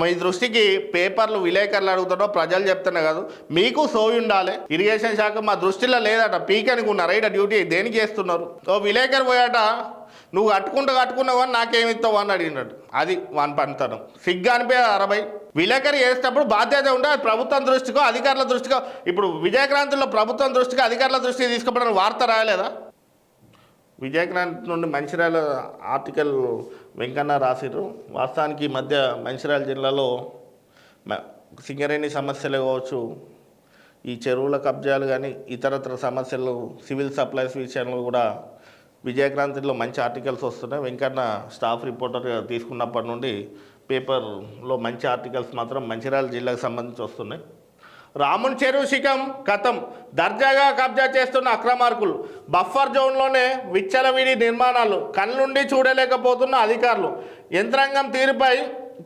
మీ దృష్టికి పేపర్లు విలేకరులు అడుగుతాడో ప్రజలు చెప్తున్నా కాదు. మీకు సోయి ఉండాలి. ఇరిగేషన్ శాఖ మా దృష్టిలో లేదట. పీకనికి అనుకున్నారు. రైట్ డ్యూటీ దేనికి చేస్తున్నారు? ఓ విలేకరు పోయాట. నువ్వు కట్టుకుంటూ కట్టుకున్నావు అని నాకేమిస్తావు అని అడిగినాడు. అది వాని పనితనం. సిగ్గా అనిపే అరవై విలేకరి చేసేటప్పుడు బాధ్యత ఉంటే అది ప్రభుత్వం దృష్టికో అధికారుల దృష్టికో. ఇప్పుడు విజయక్రాంతిలో ప్రభుత్వం దృష్టికి అధికారుల దృష్టికి తీసుకుపోవడానికి వార్త రాయలేదా? విజయక్రాంతి నుండి మంచిర్యాల ఆర్టికల్ వెంకన్న రాసిర్రు. వాస్తవానికి ఈ మధ్య మంచిర్యాల జిల్లాలో సింగరేణి సమస్యలే కావచ్చు ఈ చెరువుల కబ్జాలు కానీ ఇతరత్ర సమస్యలు సివిల్ సప్లైస్ విషయంలో కూడా విజయక్రాంతిలో మంచి ఆర్టికల్స్ వస్తున్నాయి. వెంకన్న స్టాఫ్ రిపోర్టర్గా తీసుకున్నప్పటి నుండి పేపర్లో మంచి ఆర్టికల్స్ మాత్రం మంచిర్యాల జిల్లాకు సంబంధించి వస్తున్నాయి. రాముని చెరువు శిఖం కథం. దర్జాగా కబ్జా చేస్తున్న అక్రమార్కులు. బఫర్ జోన్లోనే విచ్చలవిడి నిర్మాణాలు. కళ్ళుండి చూడలేకపోతున్న అధికారులు. యంత్రాంగం తీరుపై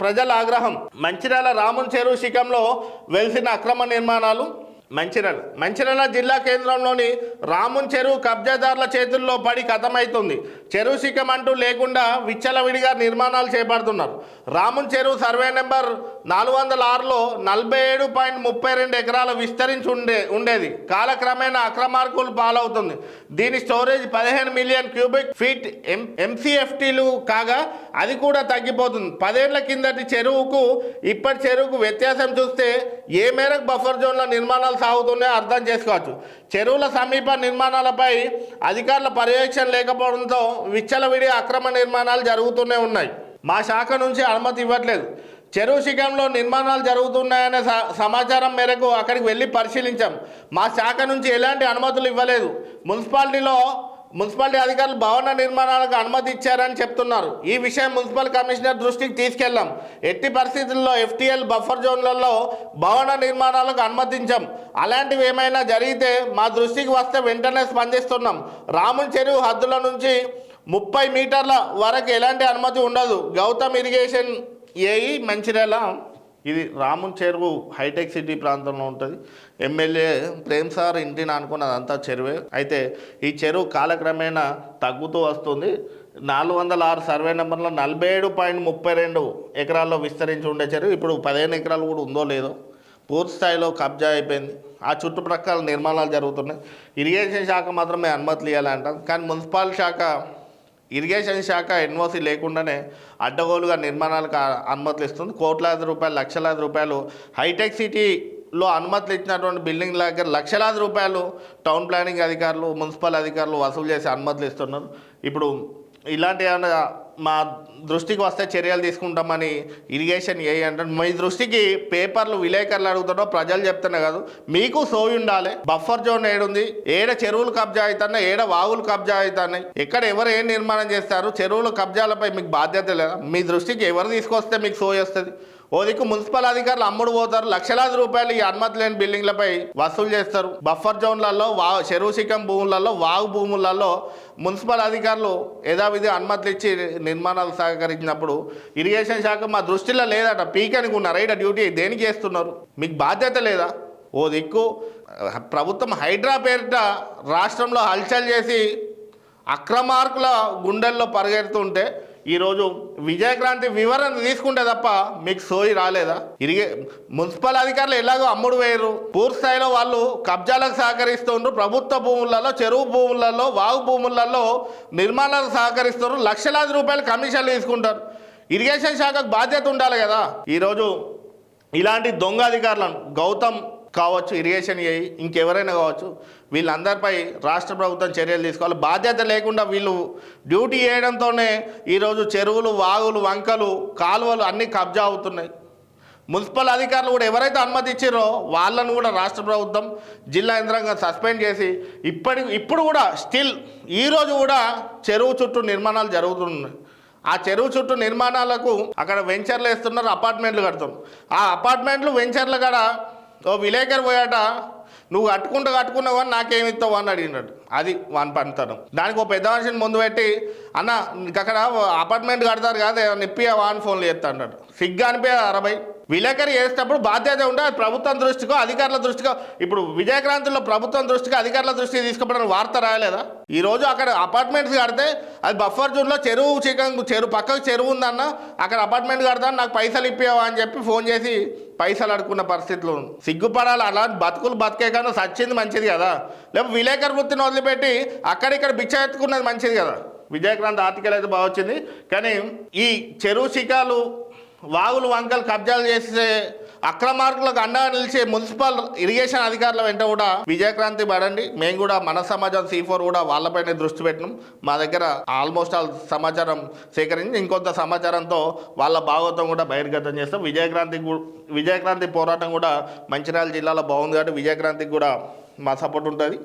ప్రజల ఆగ్రహం. మంచిర్యాల రాముని చెరువు శిఖంలో వెలిసిన అక్రమ నిర్మాణాలు. మంచిర్యాల మంచిర్యాల జిల్లా కేంద్రంలోని రామున్ చెరువు కబ్జాదారుల చేతుల్లో పడి కథమవుతుంది చెరువు శిఖం అంటూ లేకుండా విచ్చలవిడిగా నిర్మాణాలు చేపడుతున్నారు. రామున్ చెరువు సర్వే నెంబర్ నాలుగు వందల ఆరులో నలభై ఏడు పాయింట్ ముప్పై రెండు ఎకరాలు విస్తరించి ఉండే ఉండేది. కాలక్రమేణా అక్రమార్కులు పాలవుతుంది. దీని స్టోరేజ్ పదిహేను మిలియన్ క్యూబిక్ ఫీట్ ఎం ఎంసీఎఫ్టీలు కాగా అది కూడా తగ్గిపోతుంది. పదేళ్ళ కిందటి చెరువుకు ఇప్పటి చెరువుకు వ్యత్యాసం చూస్తే ఏ మేరకు బఫర్ జోన్ల నిర్మాణాలు సాగుతున్నాయో అర్థం చేసుకోవచ్చు. చెరువుల సమీప నిర్మాణాలపై అధికారుల పర్యవేక్షణ లేకపోవడంతో విచ్చలవిడి అక్రమ నిర్మాణాలు జరుగుతూనే ఉన్నాయి. మా శాఖ నుంచి అనుమతి ఇవ్వట్లేదు. చెరువు శిఖంలో నిర్మాణాలు జరుగుతున్నాయనే స- సమాచారం మేరకు అక్కడికి వెళ్ళి పరిశీలించాం. మా శాఖ నుంచి ఎలాంటి అనుమతులు ఇవ్వలేదు. మున్సిపాలిటీలో మున్సిపాలిటీ అధికారులు భవన నిర్మాణాలకు అనుమతి ఇచ్చారని చెప్తున్నారు. ఈ విషయం మున్సిపల్ కమిషనర్ దృష్టికి తీసుకెళ్ళాం. ఎట్టి పరిస్థితుల్లో ఎఫ్టీఎల్ బఫర్ జోన్లలో భవన నిర్మాణాలకు అనుమతించాం. అలాంటివి ఏమైనా జరిగితే మా దృష్టికి వస్తే వెంటనే స్పందిస్తున్నాం. రాముని చెరువు హద్దుల నుంచి ముప్పై మీటర్ల వరకు ఎలాంటి అనుమతి ఉండదు. Gautam irrigation AE Mancherial. ఇది రామున్ చెరువు హైటెక్ సిటీ ప్రాంతంలో ఉంటుంది. ఎమ్మెల్యే ప్రేమ్ సార్ ఇంటిని అనుకున్నది అంతా చెరువే. అయితే ఈ చెరువు కాలక్రమేణా తగ్గుతూ వస్తుంది. నాలుగు వందల ఆరు సర్వే నెంబర్లో నలభై ఏడు పాయింట్ ముప్పై రెండు ఎకరాల్లో విస్తరించి ఉండే చెరువు. ఇప్పుడు పదిహేను ఎకరాలు కూడా ఉందో లేదో పూర్తి స్థాయిలో కబ్జా అయిపోయింది. ఆ చుట్టుప్రక్కల నిర్మాణాలు జరుగుతున్నాయి. ఇరిగేషన్ శాఖ మాత్రమే అనుమతులు ఇవ్వాలంటాం. కానీ మున్సిపల్ శాఖ ఇరిగేషన్ శాఖ ఎన్ఓసి లేకుండానే అడ్డగోలుగా నిర్మాణాలకు అనుమతులు ఇస్తుంది కోట్లాది రూపాయలు లక్షలాది రూపాయలు. హైటెక్ సిటీలో అనుమతులు ఇచ్చినటువంటి బిల్డింగ్ దగ్గర లక్షలాది రూపాయలు టౌన్ ప్లానింగ్ అధికారులు మున్సిపల్ అధికారులు వసూలు చేసి అనుమతులు ఇస్తున్నారు ఇప్పుడు ఇలాంటి ఏమైనా మా దృష్టికి వస్తే చర్యలు తీసుకుంటామని ఇరిగేషన్ ఏ అంటారు మీ దృష్టికి పేపర్లు విలేకరులు అడుగుతాడో ప్రజలు చెప్తున్నా కాదు. మీకు సోయి ఉండాలి. బఫర్ జోన్ ఏడుంది. ఏడ చెరువులు కబ్జా అవుతున్నాయి ఏడ వాగులు కబ్జా అవుతున్నాయి ఎక్కడ ఎవరు ఏం నిర్మాణం చేస్తారు చెరువులు కబ్జాలపై మీకు బాధ్యత లేదా? మీ దృష్టికి ఎవరు తీసుకొస్తే మీకు సోయి వస్తుంది? ఓ దిక్కు మున్సిపల్ అధికారులు అమ్ముడు పోతారు. లక్షలాది రూపాయలు ఈ అనుమతి లేని బిల్డింగ్లపై వసూలు చేస్తారు. బఫర్ జోన్లలో వా చెరువు శిఖం భూములలో వాగు భూములలో మున్సిపల్ అధికారులు యథావిధి అనుమతులు ఇచ్చి నిర్మాణాలు సహకరించినప్పుడు ఇరిగేషన్ శాఖ మా దృష్టిలో లేదట. పీకనికి ఉన్నారు రైట్ డ్యూటీ దేనికి చేస్తున్నారు? మీకు బాధ్యత లేదా? ఓ దిక్కు ప్రభుత్వం హైడ్రా పేరిట రాష్ట్రంలో హల్చల్ చేసి అక్రమార్కుల గుండెల్లో పరిగెడుతుంటే ఈరోజు విజయక్రాంతి వివరణ తీసుకుంటే తప్ప మీకు సోయి రాలేదా? ఇరిగే మున్సిపల్ అధికారులు ఎలాగో అమ్ముడు వేయరు పూర్తి స్థాయిలో వాళ్ళు కబ్జాలకు సహకరిస్తుండ్రు. ప్రభుత్వ భూములలో చెరువు భూములలో వాగు భూములలో నిర్మాణాలకు సహకరిస్తారు లక్షలాది రూపాయలు కమిషన్లు తీసుకుంటారు. ఇరిగేషన్ శాఖకు బాధ్యత ఉండాలి కదా. ఈరోజు ఇలాంటి దొంగ అధికారులను గౌతమ్ కావచ్చు ఇరిగేషన్ చేయి ఇంకెవరైనా కావచ్చు వీళ్ళందరిపై రాష్ట్ర ప్రభుత్వం చర్యలు తీసుకోవాలి. బాధ్యత లేకుండా వీళ్ళు డ్యూటీ చేయడంతోనే ఈరోజు చెరువులు వాగులు వంకలు కాలువలు అన్నీ కబ్జా అవుతున్నాయి. మున్సిపల్ అధికారులు కూడా ఎవరైతే అనుమతి ఇచ్చారో వాళ్ళను కూడా రాష్ట్ర ప్రభుత్వం జిల్లా యంత్రాంగం సస్పెండ్ చేసి ఇప్పటి ఇప్పుడు కూడా స్టిల్ ఈరోజు కూడా చెరువు చుట్టూ నిర్మాణాలు జరుగుతున్నాయి. ఆ చెరువు చుట్టూ నిర్మాణాలకు అక్కడ వెంచర్లు వేస్తున్నారు అపార్ట్మెంట్లు కడుతున్నారు. ఆ అపార్ట్మెంట్లు వెంచర్లు కూడా ఓ విలేకరు పోయాట నువ్వు కట్టుకుంటూ కట్టుకున్నావు అని నాకేమి ఇస్తావు? అని అడిగినాడు. అది వాని పనితనం. దానికి ఒక పెద్ద మనిషిని ముందు పెట్టి అన్న నీకు అక్కడ అపార్ట్మెంట్ కడతారు కదా నిప్పి వాన్ ఫోన్లు చేస్తా అన్నాడు. సిగ్గా అనిపోయా అరవై విలేకరి చేసేటప్పుడు బాధ్యత ఉంటే అది ప్రభుత్వం దృష్టికో అధికారుల దృష్టికో. ఇప్పుడు విజయక్రాంతిలో ప్రభుత్వం దృష్టికి అధికారుల దృష్టికి తీసుకుపోవడానికి వార్త రాయలేదా? ఈ రోజు అక్కడ అపార్ట్మెంట్స్ కడితే అది బఫర్ జోన్లో చెరువు చికెన్ చెరువు పక్కకు చెరువు ఉందన్న అక్కడ అపార్ట్మెంట్ కడతాను నాకు పైసలు ఇప్పావా అని చెప్పి ఫోన్ చేసి పైసలు అడుక్కున్న పరిస్థితులు సిగ్గుపడాలి అలాంటి బతుకులు బతికే కానీ సచ్చింది మంచిది కదా. లేకపోతే విలేకరి వృత్తిని వదిలిపెట్టి అక్కడిక్కడ బిచ్చ ఎత్తుకున్నది మంచిది కదా. విజయక్రాంత్ ఆర్టికల్ అయితే బాగా వచ్చింది. కానీ ఈ చెరువు శిఖాలు వాగులు వంకలు కబ్జాలు చేసే అక్రమార్కులకు అండగా నిలిచే మున్సిపల్ ఇరిగేషన్ అధికారుల వెంట కూడా విజయక్రాంతి పడండి. మేము కూడా మన సమాజం సి ఫోర్ కూడా వాళ్ళపైనే దృష్టి పెట్టినాం. మా దగ్గర ఆల్మోస్ట్ ఆల్ సమాచారం సేకరించి ఇంకొంత సమాచారంతో వాళ్ళ భాగవతం కూడా బహిర్గతం చేస్తాం. విజయక్రాంతి విజయక్రాంతి పోరాటం కూడా మంచిర్యాల జిల్లాలో బాగుంది కాబట్టి విజయక్రాంతికి కూడా మా సపోర్ట్ ఉంటుంది.